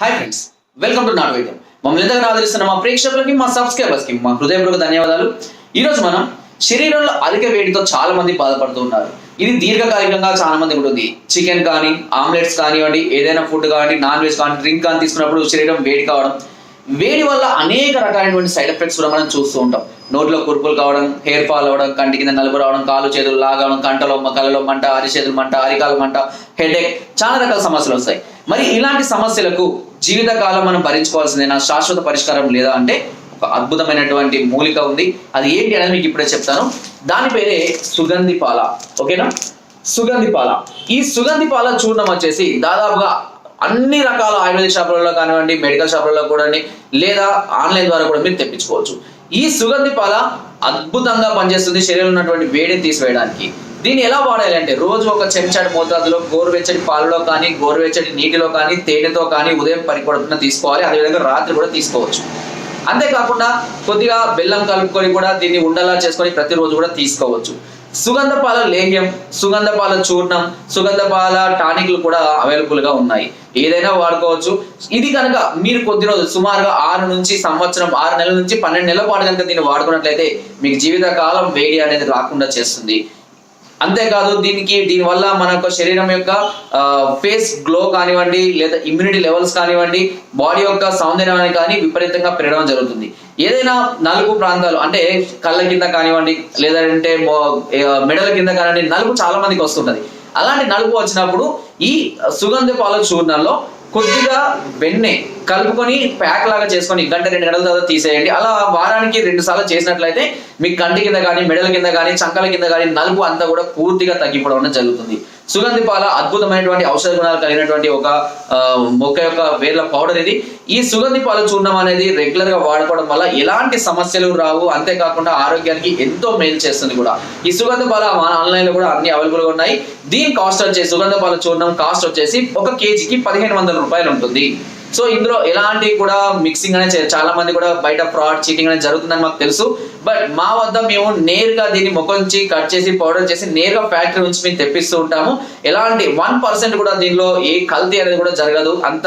Hi friends welcome to నాట్ వైద్యం మమ్మల్ని ఎంతగా ఆదరిస్తున్న మా ప్రేక్షకులకి మా సబ్స్క్రైబర్స్కి మా హృదయపూర్వక ధన్యవాదాలు. ఈ రోజు మనం శరీరంలో అధిక వేడితో చాలా మంది బాధపడుతూ ఉన్నారు. ఇది దీర్ఘకాలికంగా చాలా మంది ఉంటుంది. చికెన్ కానీ ఆమ్లెట్స్ కానివ్వండి ఏదైనా ఫుడ్ కానీ నాన్ వెజ్ కానీ డ్రింక్ కానీ తీసుకున్నప్పుడు శరీరం వేడి కావడం వేడి వల్ల అనేక రకాలైనటువంటి సైడ్ ఎఫెక్ట్స్ కూడా మనం చూస్తూ ఉంటాం. నోట్లో కురుపులు కావడం హెయిర్ ఫాల్ అవ్వడం కంటి కింద నలుపు రావడం కాలు చేతులు లాగడం కంటలో కళ్ళలో మంట అరిచేతులు మంట అరికాల మంట హెడేక్ చాలా రకాల సమస్యలు వస్తాయి. మరి ఇలాంటి సమస్యలకు జీవితకాలం మనం భరించుకోవాల్సిందేనా? శాశ్వత పరిష్కారం లేదా అంటే ఒక అద్భుతమైనటువంటి మూలిక ఉంది. అది ఏంటి అనేది మీకు ఇప్పుడే చెప్తాను. దాని పేరే సుగంధి పాల. ఓకేనా? సుగంధి పాల. ఈ సుగంధి పాల చూర్ణం వచ్చేసి దాదాపుగా అన్ని రకాల ఆయుర్వేదిక్ షాపులలో కానివ్వండి మెడికల్ షాపులలో కూడా లేదా ఆన్లైన్ ద్వారా కూడా మీరు తెప్పించుకోవచ్చు. ఈ సుగంధి పాల అద్భుతంగా పనిచేస్తుంది శరీరంలో ఉన్నటువంటి వేడిని తీసివేయడానికి. దీన్ని ఎలా వాడాలి అంటే రోజు ఒక చెంచాడు మోతాదులో గోరువెచ్చటి పాలలో కానీ గోరువెచ్చటి నీటిలో కానీ తేనెతో కానీ ఉదయం పరిపడుతున్న తీసుకోవాలి. అదేవిధంగా రాత్రి కూడా తీసుకోవచ్చు. అంతేకాకుండా కొద్దిగా బెల్లం కలుపుకొని కూడా దీన్ని ఉండలా చేసుకొని ప్రతిరోజు కూడా తీసుకోవచ్చు. సుగంధ పాల లేహ్యం సుగంధ పాల చూర్ణం సుగంధ పాల టానిక్లు కూడా అవైలబుల్గా ఉన్నాయి. ఏదైనా వాడుకోవచ్చు. ఇది కనుక మీరు కొద్ది రోజులు సుమారుగా ఆరు నుంచి సంవత్సరం ఆరు నెలల నుంచి పన్నెండు నెలల పాటు కనుక దీన్ని వాడుకున్నట్లయితే మీకు జీవిత కాలం వేడి అనేది రాకుండా చేస్తుంది. అంతేకాదు దీనికి దీనివల్ల మన యొక్క శరీరం యొక్క ఫేస్ గ్లో కానివ్వండి లేదా ఇమ్యూనిటీ లెవెల్స్ కానివ్వండి బాడీ యొక్క సౌందర్యాన్ని కానీ విపరీతంగా పెరగడం జరుగుతుంది. ఏదైనా నలుపు ప్రాంతాలు అంటే కళ్ళ కింద కానివ్వండి లేదంటే మెడల కింద కానివ్వండి నలుపు చాలా మందికి వస్తుంటది. అలాంటి నలుపు వచ్చినప్పుడు ఈ సుగంధ పాల చూర్ణంలో కొద్దిగా వెన్నె కలుపుకొని ప్యాక్ లాగా చేసుకొని గంట రెండు గంటల తర్వాత తీసేయండి. అలా వారానికి రెండు సార్లు చేసినట్లయితే మీ కంటి కింద కానీ మెడల కింద కానీ చంకల కింద కానీ నలుపు అంతా కూడా పూర్తిగా తగ్గిపోవడం జరుగుతుంది. సుగంధి పాల అద్భుతమైనటువంటి ఔషధ గుణాలు కలిగినటువంటి ఒక మొక్క యొక్క వేర్ల పౌడర్ ఇది. ఈ సుగంధి పాల చూర్ణం అనేది రెగ్యులర్గా వాడుకోవడం వల్ల ఎలాంటి సమస్యలు రావు. అంతేకాకుండా ఆరోగ్యానికి ఎంతో మేలు చేస్తుంది కూడా. ఈ సుగంధ పాల మన ఆన్లైన్లో కూడా అన్ని అవైలబుల్గా ఉన్నాయి. దీని కాస్ట్ వచ్చేసి సుగంధ పాల చూర్ణం కాస్ట్ వచ్చేసి ఒక కేజీకి పదిహేను వందల రూపాయలు ఉంటుంది. సో ఇందులో ఎలాంటి కూడా మిక్సింగ్ అనేది చాలా మంది కూడా బయట ఫ్రాడ్ చీటింగ్ అనేది జరుగుతుందని మాకు తెలుసు. బట్ మా వద్ద మేము నేరుగా దీన్ని మొక్కంచి కట్ చేసి పౌడర్ చేసి నేరుగా ఫ్యాక్టరీ నుంచి మేము తెప్పిస్తూ ఉంటాము. ఎలాంటి వన్ పర్సెంట్ కూడా దీనిలో ఏ కల్తీ అనేది కూడా జరగదు. అంత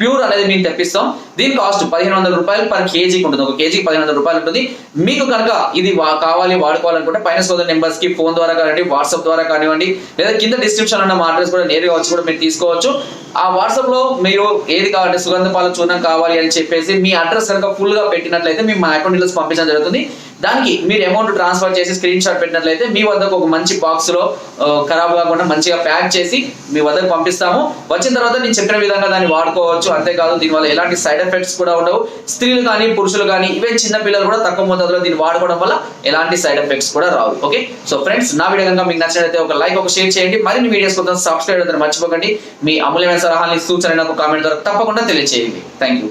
ప్యూర్ అనేది మీకు తెప్పిస్తాం. దీని కాస్ట్ పదిహేను వందల రూపాయలు పర్ కేజీకి ఉంటుంది. ఒక కేజీకి పదిహేను వందల రూపాయలు ఉంటుంది. మీకు కనుక ఇది వా- కావాలి వాడుకోవాలనుకుంటే పైన సోదర్ నెంబర్స్కి ఫోన్ ద్వారా కానివ్వండి వాట్సాప్ ద్వారా కానివ్వండి లేదా కింద డిస్క్రిప్షన్ ఉన్న మా అడ్రస్ కూడా నేరుగా వచ్చి కూడా మీరు తీసుకోవచ్చు. ఆ వాట్సాప్లో మీరు ఏది కావాలంటే సుగంధ పాల చూర్ణం కావాలి అని చెప్పేసి మీ అడ్రస్ కనుక ఫుల్గా పెట్టినట్లయితే మేము మా అకౌంట్ డీటెయిల్స్ పంపించడం జరుగుతుంది. దానికి మీరు అమౌంట్ ట్రాన్స్ఫర్ చేసి స్క్రీన్ షాట్ పెట్టినట్లయితే మీ వద్దకు ఒక మంచి బాక్స్లో ఖరాబ్ కాకుండా మంచిగా ప్యాక్ చేసి మీ వద్దకు పంపిస్తాము. వచ్చిన తర్వాత నేను చెప్పిన విధంగా దాన్ని వాడుకోవచ్చు. అంతేకాదు దీనివల్ల ఎలాంటి సైడ్ ఎఫెక్ట్స్ కూడా ఉండవు. స్త్రీలు కానీ పురుషులు కానీ ఈవెన్ చిన్న పిల్లలు కూడా తక్కువ మోతాదులో దీన్ని వాడుకోవడం వల్ల ఎలాంటి సైడ్ ఎఫెక్ట్స్ కూడా రావు. ఓకే సో ఫ్రెండ్స్ నా వీడియో కనుక మీకు నచ్చినట్లయితే ఒక లైక్ ఒక షేర్ చేయండి. మరిన్ని వీడియోస్ కోసం సబ్స్క్రైబ్ అయితే మర్చిపోకండి. మీ అమూల్యమైన సలహాలని సూచనలు నాకు కామెంట్ ద్వారా తప్పకుండా తెలియజేయండి థ్యాంక్ యూ